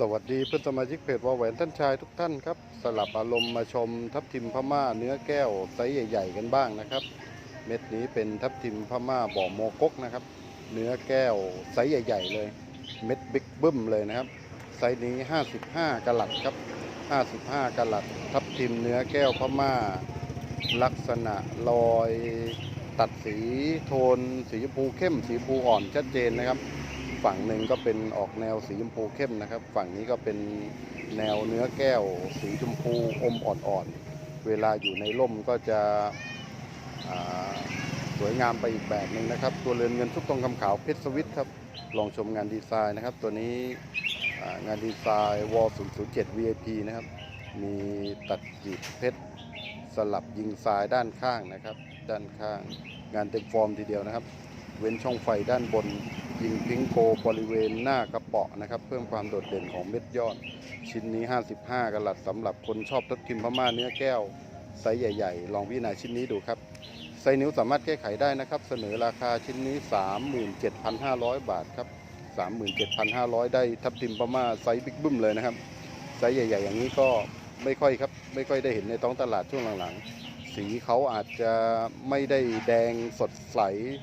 สวัสดีเพื่อนสมาชิกเพจวอลแหวนท่านชายทุกท่านครับ สลับอารมณ์มาชมทับทิมพม่าเนื้อแก้วไซส์ใหญ่ ๆ กันบ้างนะครับ เม็ดนี้เป็นทับทิมพม่าบ่อโมกกนะครับ เนื้อแก้วไซส์ใหญ่ ๆ เลย เม็ดบิ๊กบึ้มเลยนะครับ ไซส์นี้ 55กะลัดครับ 55กะลัดทับทิมเนื้อแก้วพม่า ลักษณะรอย ตัดสีโทน สีชมพูเข้มสีชมพูอ่อนชัดเจนนะครับ ฝั่งหนึ่งก็เป็นออกแนวสีชมพูเข้มนะครับ ฝั่งนี้ก็เป็นแนวเนื้อแก้ว สีชมพูอมอ่อนๆ เวลาอยู่ในร่มก็จะสวยงามไปอีกแบบหนึ่งนะครับ ตัวเรือนเงินทุกทองคำขาวเพชรสวิตครับ ลองชมงานดีไซน์นะครับ ตัวนี้งานดีไซน์วอล007 VIP นะครับ มีตัดจีบเพชรสลับยิงทรายด้านข้างนะครับ ด้านข้างงานเต็มฟอร์มทีเดียวนะครับ เว้นช่องไฟด้านบน ยิงพิงโกบริเวณหน้ากระเป๋อนะครับ เพิ่มความโดดเด่นของเม็ดยอด ชิ้นนี้ 55กะลัดสำหรับคนชอบทับทิมพม่าเนื้อแก้วไซส์ใหญ่ ๆ ลองพิจารณาชิ้นนี้ดูครับไซส์นิ้วสามารถแก้ไขได้นะครับ เสนอราคาชิ้นนี้ 37,500 บาทครับ 37,500 ได้ทับทิมพม่าไซส์บิ๊กบึ้มเลยนะครับไซส์ใหญ่ ๆ อย่างนี้ก็ไม่ค่อยครับ ไม่ค่อยได้เห็นในท้องตลาดช่วงหลังๆ สีเขาอาจจะไม่ได้แดงสดใส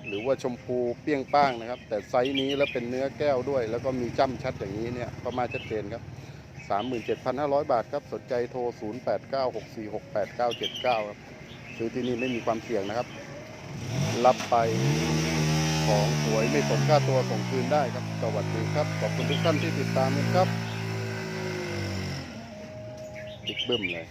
หรือว่าชมพูเปี้ยงป้างนะครับ แต่ไซส์นี้แล้วเป็นเนื้อแก้วด้วย แล้วก็มีจ้ำชัดอย่างนี้เนี่ยประมาณชัดเจนครับ 37,500 บาทครับ สนใจโทร 0896468979 ครับ ซื้อที่นี่ไม่มีความเสี่ยงนะครับ รับไปของสวยไม่สมค่าตัวส่งคืนได้ครับ สวัสดีครับ ขอบคุณทุกท่านที่ติดตามนะครับบิ๊กบึ้มเลย